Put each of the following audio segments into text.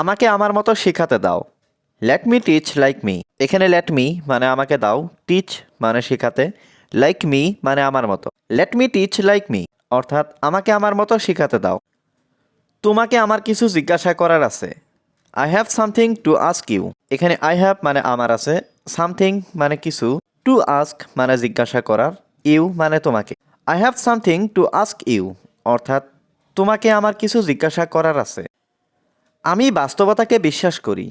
আমাকে আমার মতো শেখাতে দাও। Let me teach like me এখানে লেট মি মানে আমাকে দাও। টিচ মানে শেখাতে। লাইক মি মানে আমার মতো। Let me teach like me অর্থাৎ আমাকে আমার মতো শেখাতে দাও। তোমাকে আমার কিছু জিজ্ঞাসা করার আছে। I have something to ask you এখানে আই হ্যাভ মানে আমার আছে। সামথিং মানে কিছু। টু আস্ক মানে জিজ্ঞাসা করার। ইউ মানে তোমাকে। I have something to ask you অর্থাৎ তোমাকে আমার কিছু জিজ্ঞাসা করার আছে। আমি বাস্তবতাকে বিশ্বাস করি।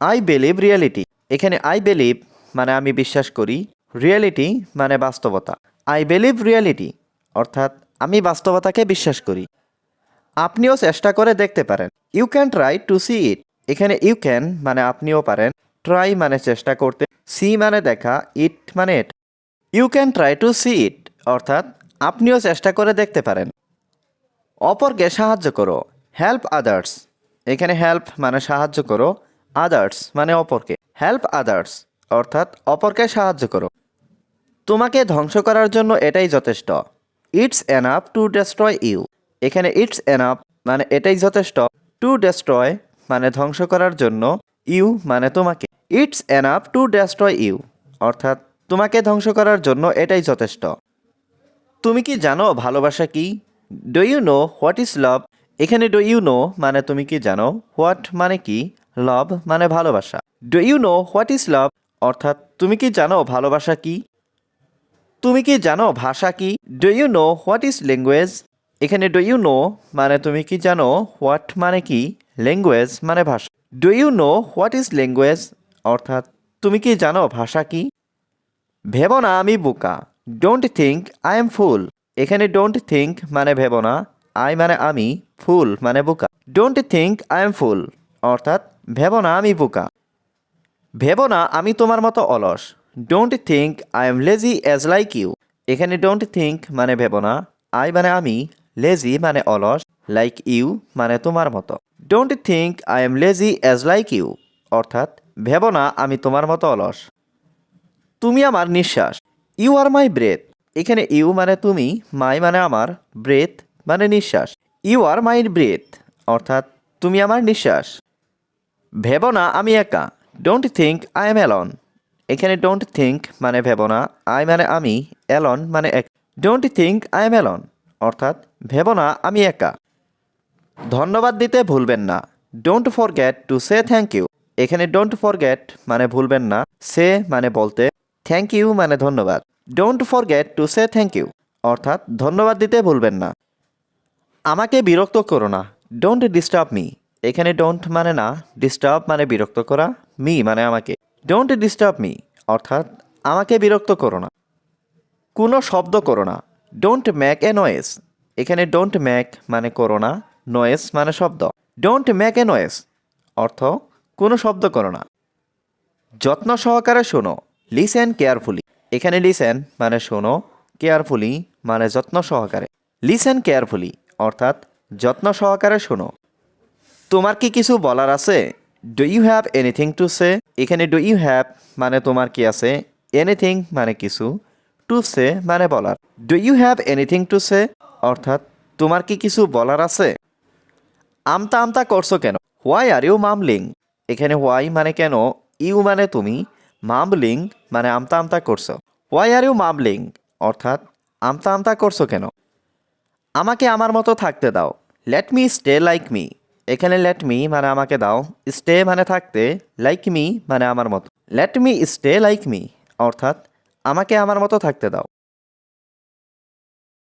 আই বিলিভ রিয়েলিটি এখানে আই বিলিভ মানে আমি বিশ্বাস করি। রিয়েলিটি মানে বাস্তবতা। আই বিলিভ রিয়েলিটি অর্থাৎ আমি বাস্তবতাকে বিশ্বাস করি। আপনিও চেষ্টা করে দেখতে পারেন। You can try to see it এখানে ইউ ক্যান মানে আপনিও পারেন। ট্রাই মানে চেষ্টা করতে। সি মানে দেখা। ইট মানে এটা। You can try to see it অর্থাৎ আপনিও চেষ্টা করে দেখতে পারেন। অপরকে সাহায্য করো। হেল্প আদার্স এখানে হেল্প মানে সাহায্য করো আদার্স মানে অপরকে। হেল্প আদার্স অর্থাৎ অপরকে সাহায্য করো। তোমাকে ধ্বংস করার জন্য এটাই যথেষ্ট। It's enough to destroy you এখানে ইটস এনাফ মানে এটাই যথেষ্ট। টু ডেস্ট্রয় মানে ধ্বংস করার জন্য ইউ মানে তোমাকে। It's enough to destroy you অর্থাৎ তোমাকে ধ্বংস করার জন্য এটাই যথেষ্ট। তুমি কি জানো ভালোবাসা কি? Do you know what is love এখানে ডু ইউ নো মানে তুমি কি জানো? হোয়াট মানে কি? লভ মানে ভালোবাসা। Do you know what is love অর্থাৎ তুমি কি জানো ভালোবাসা কি? তুমি কি জানো ভাষা কি? Do you know what is language এখানে ডু ইউ নো মানে তুমি কি জানো? হোয়াট মানে কি? ল্যাঙ্গুয়েজ মানে ভাষা। Do you know what is language অর্থাৎ তুমি কি জানো ভাষা কি? ভেব না আমি বোকা। Don't think I am fool এখানে ডোন্ট থিঙ্ক মানে ভেব না। আই মানে আমি, ফুল মানে বোকা। Don't think I am fool অর্থাৎ, ভেব না আমি বোকা। ভেব না আমি তোমার মতো অলস। Don't think I am lazy as like you এখানে ডোন্ট থিঙ্ক মানে ভেব না, আই মানে আমি লেজি মানে অলস লাইক ইউ মানে তোমার মতো। Don't think I am lazy as like you অর্থাৎ, ভেব না আমি তোমার মতো অলস। তুমি আমার নিঃশ্বাস। ইউ আর মাই ব্রেথ এখানে ইউ মানে তুমি মাই মানে আমার ব্রেথ মানে নিঃশ্বাস। ইউ আর মাই ব্রেথ অর্থাৎ তুমি আমার নিঃশ্বাস। ভেব না, আমি একা। Don't think I am alone এখানে ডোন্ট থিঙ্ক মানে ভেব না আই মানে আমি অ্যালন মানে এক don't think I am alone অর্থাৎ ভেব না, আমি একা। ধন্যবাদ দিতে ভুলবেন না। Don't forget to say thank you এখানে ডোন্ট ফরগেট মানে ভুলবেন না, সে মানে বলতে থ্যাংক ইউ মানে ধন্যবাদ। Don't forget to say thank you অর্থাৎ ধন্যবাদ দিতে ভুলবেন না। আমাকে বিরক্ত করো না। ডোন্ট ডিস্টার্ব মি এখানে ডোন্ট মানে না ডিস্টার্ব মানে বিরক্ত করা মি মানে আমাকে। ডোন্ট ডিস্টার্ব মি অর্থাৎ আমাকে বিরক্ত করো না। কোনো শব্দ করো না। ডোন্ট ম্যাক এ নয়েস এখানে ডোন্ট ম্যাক মানে করো না নয়েস মানে শব্দ। ডোন্ট ম্যাক এ নয়েস অর্থ কোনো শব্দ করো না। যত্ন সহকারে শোনো লিসেন কেয়ারফুলি এখানে লিসেন মানে শোনো কেয়ারফুলি মানে যত্ন সহকারে। লিসেন কেয়ারফুলি অর্থাৎ যত্ন সহকারে শোনো। তোমার কি কিছু বলার আছে? Do you have anything to say এখানে ডু ইউ হ্যাভ মানে তোমার কি আছে? এনিথিং মানে কিছু। টু সে মানে বলার। Do you have anything to say অর্থাৎ তোমার কি কিছু বলার আছে? আমতা আমতা করছ কেন? হোয়াই আর ইউ মামলিং এখানে হোয়াই মানে কেন? ইউ মানে তুমি। মামলিং মানে আমতা আমতা করছ। হোয়াই আর ইউ মামলিং অর্থাৎ আমতা আমতা করছ কেন? আমাকে আমার মতো থাকতে দাও। Let me stay like me এখানে লেট মি মানে আমাকে দাও। স্টে মানে থাকতে লাইক মি মানে আমার মতো। Let me stay like me অর্থাৎ, আমাকে আমার মতো থাকতে দাও।